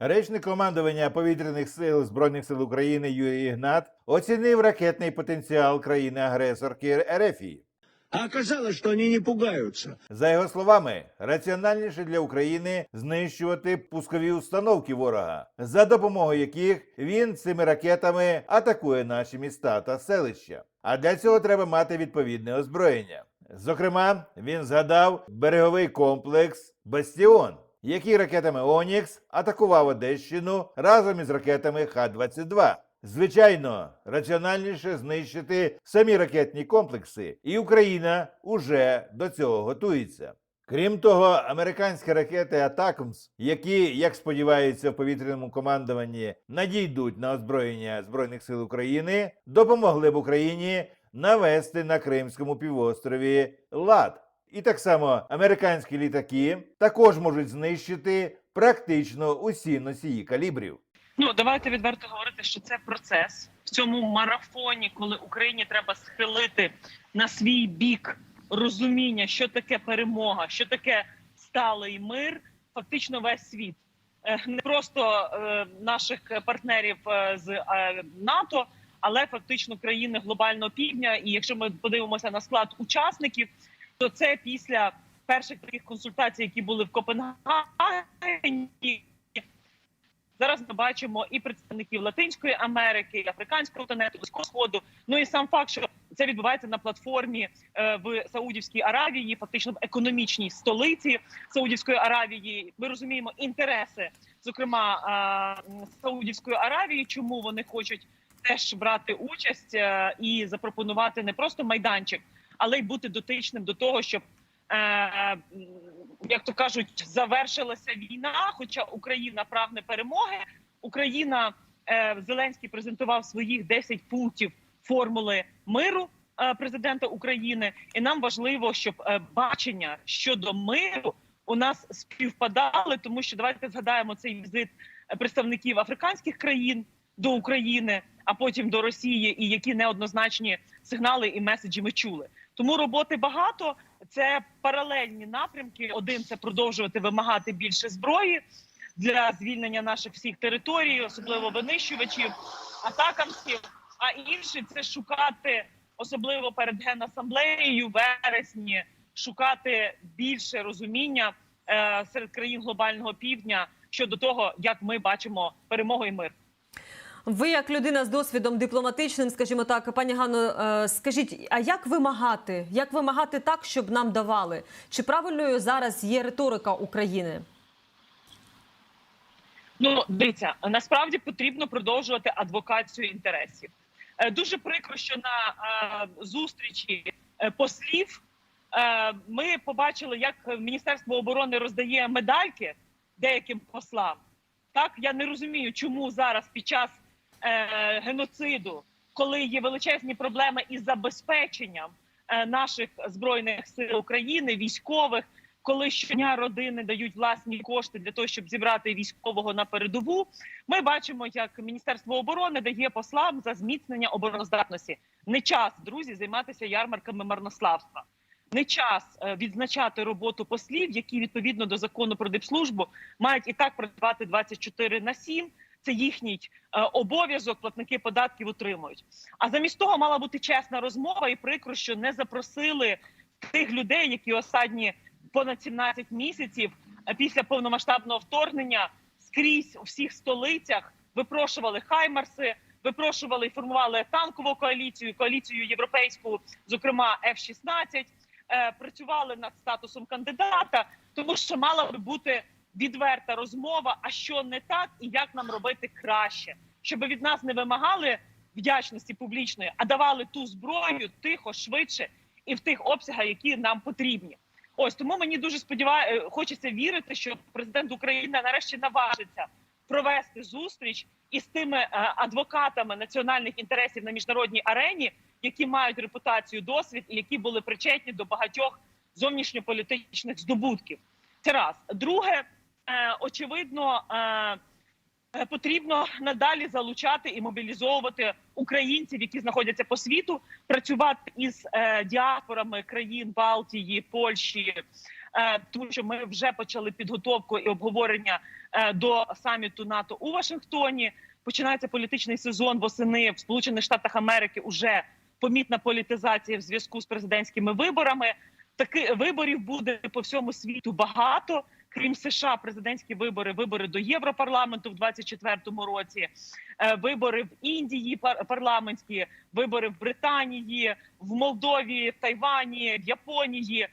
Речник командування повітряних сил збройних сил України Юрій Ігнат оцінив ракетний потенціал країни-агресорки Ерефії. А оказалось, что они не пугаются. За його словами, раціональніше для України знищувати пускові установки ворога, за допомогою яких він цими ракетами атакує наші міста та селища. А для цього треба мати відповідне озброєння. Зокрема, він згадав береговий комплекс Бастіон, який ракетами Онікс атакував Одещину разом із ракетами Х-22. Звичайно, раціональніше знищити самі ракетні комплекси, і Україна уже до цього готується. Крім того, американські ракети Атакмс, які, як сподіваються в повітряному командуванні, надійдуть на озброєння Збройних сил України, допомогли б Україні навести на Кримському півострові лад. І так само американські літаки також можуть знищити практично усі носії калібрів. Ну давайте відверто говорити, що це процес в цьому марафоні, коли Україні треба схилити на свій бік розуміння, що таке перемога, що таке сталий мир. Фактично весь світ Е, не просто е, наших партнерів е, з НАТО, але фактично країни глобального півдня. І якщо ми подивимося на склад учасників, то це після перших таких консультацій, які були в Копенгагені, Зараз ми бачимо і представників Латинської Америки, і Африканського континенту, Близького сходу. Ну і сам факт, що це відбувається на платформі е, в Саудівській Аравії, фактично в економічній столиці Саудівської Аравії. Ми розуміємо інтереси, зокрема е, Саудівської Аравії, чому вони хочуть теж брати участь е, і запропонувати не просто майданчик, але й бути дотичним до того, щоб. Е, як то кажуть, завершилася війна. Хоча Україна прагне перемоги, Україна е, Зеленський презентував своїх 10 пунктів формули миру е, президента України, і нам важливо, щоб е, бачення щодо миру у нас співпадали, тому що давайте згадаємо цей візит представників африканських країн до України, а потім до Росії, і які неоднозначні сигнали і меседжі ми чули. Тому роботи багато. Це паралельні напрямки. Один це продовжувати вимагати більше зброї для звільнення наших всіх територій, особливо винищувачів, атакамсів. А інший це шукати, особливо перед генасамблеєю вересні, шукати більше розуміння е, серед країн глобального півдня щодо того, як ми бачимо перемогу і мир. Ви, як людина з досвідом дипломатичним, скажімо так, пані Ганно, е, скажіть, а як вимагати? Як вимагати так, щоб нам давали? Чи правильною зараз є риторика України? Ну, дивіться, насправді потрібно продовжувати адвокацію інтересів. Е, Дуже прикро, що на е, зустрічі послів ми побачили, як Міністерство оборони роздає медальки деяким послам. Так я не розумію, чому зараз під час е, геноциду, коли є величезні проблеми із забезпеченням е, наших збройних сил України, військових, коли щодня родини дають власні кошти для того, щоб зібрати військового на передову. Ми бачимо, як Міністерство оборони дає послам за зміцнення обороноздатності. Не час, друзі, займатися ярмарками марнославства. Не час е, відзначати роботу послів, які відповідно до закону про дипслужбу мають і так працювати 24 на 7. Це їхній е, обов'язок, платники податків отримують. А замість того мала бути чесна розмова, і прикро, що не запросили тих людей, які останні понад 17 місяців е, після повномасштабного вторгнення скрізь у всіх столицях випрошували хаймарси, випрошували і формували танкову коаліцію, коаліцію європейську, зокрема F-16, е, працювали над статусом кандидата, тому що мала би бути відверта розмова, а що не так, і як нам робити краще, щоб від нас не вимагали вдячності публічної, а давали ту зброю тихо, швидше і в тих обсягах, які нам потрібні. Ось тому мені дуже сподіваю, хочеться вірити, що президент України нарешті наважиться провести зустріч із тими е, адвокатами національних інтересів на міжнародній арені, які мають репутацію, досвід і які були причетні до багатьох зовнішньополітичних здобутків. Це раз друге, е, очевидно. Е, Е, Потрібно надалі залучати і мобілізовувати українців, які знаходяться по світу, працювати із е, діаспорами країн Балтії, Польщі, е, тому що ми вже почали підготовку і обговорення е, до саміту НАТО у Вашингтоні. Починається політичний сезон восени в Сполучених Штатах Америки. Уже помітна політизація в зв'язку з президентськими виборами. Таки виборів буде по всьому світу багато. Крім США, президентські вибори, вибори до Європарламенту в 24-му році, е, вибори в Індії пар- парламентські, вибори в Британії, в Молдові, в Тайвані, в Японії.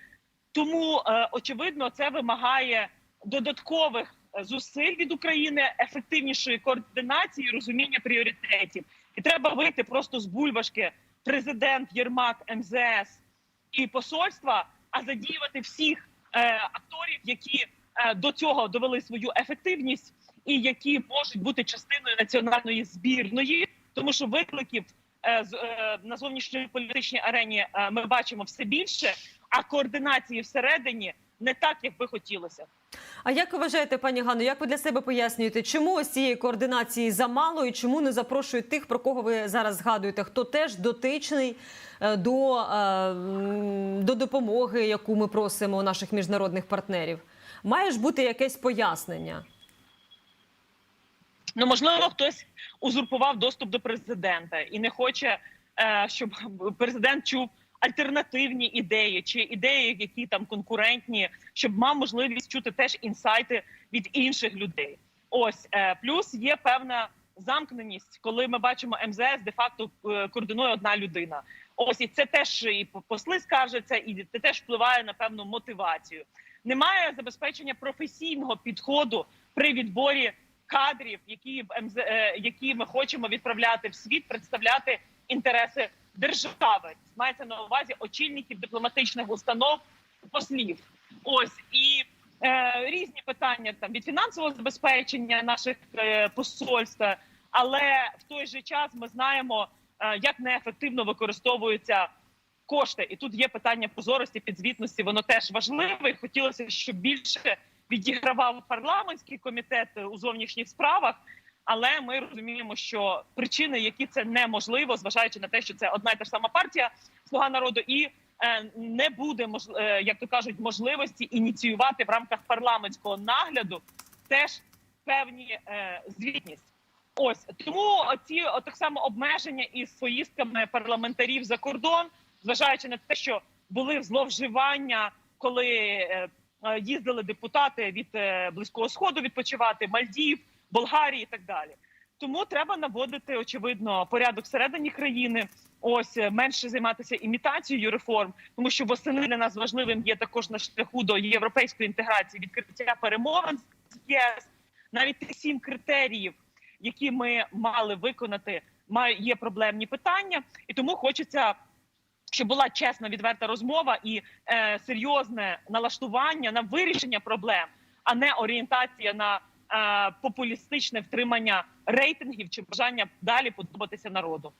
Тому е, очевидно, це вимагає додаткових е, зусиль від України, ефективнішої координації, розуміння пріоритетів. І треба вийти просто з бульбашки. Президент Єрмак, МЗС і посольства, а задіювати всіх е, акторів, які до цього довели свою ефективність і які можуть бути частиною національної збірної, тому що викликів е, е, на зовнішньої політичній арені е, ми бачимо все більше, а координації всередині не так, як би хотілося. А як ви вважаєте, пані Ганно, як ви для себе пояснюєте, чому ось цієї координації замало і чому не запрошують тих, про кого ви зараз згадуєте, хто теж дотичний е, до, е, до допомоги, яку ми просимо у наших міжнародних партнерів? Має ж бути якесь пояснення. Ну можливо, хтось узурпував доступ до президента і не хоче, е, щоб президент чув альтернативні ідеї чи ідеї, які там конкурентні, щоб мав можливість чути теж інсайти від інших людей. Ось е, плюс є певна замкненість, коли ми бачимо МЗС де факто е, координує одна людина. Ось і це теж і посли скаржаться, і це теж впливає на певну мотивацію. Немає забезпечення професійного підходу при відборі кадрів, які МЗ, е, які ми хочемо відправляти в світ, представляти інтереси держави. Мається на увазі очільників дипломатичних установ, послів. Ось і е, різні питання там від фінансового забезпечення наших е, посольств, але в той же час ми знаємо, е, як неефективно використовуються кошти. І тут є питання прозорості, підзвітності. Воно теж важливе. І Хотілося, щоб більше відігравав парламентський комітет у зовнішніх справах. Але ми розуміємо, що причини, які це неможливо, зважаючи на те, що це одна й та ж сама партія Слуга народу, і е, не буде е, як то кажуть, можливості ініціювати в рамках парламентського нагляду теж певні е, звітність. Ось тому ці так само обмеження із поїздками парламентарів за кордон, зважаючи на те, що були зловживання, коли е, е, їздили депутати від е, близького сходу відпочивати, Мальдів, Болгарії і так далі. Тому треба наводити очевидно порядок всередині країни. Ось менше займатися імітацією реформ, тому що восени для нас важливим є також на шляху до європейської інтеграції, відкриття перемовин з ЄС. Навіть тих сім критеріїв, які ми мали виконати, є проблемні питання, і тому хочеться, щоб була чесна, відверта розмова і е, серйозне налаштування на вирішення проблем, а не орієнтація на е, популістичне втримання рейтингів чи бажання далі подобатися народу.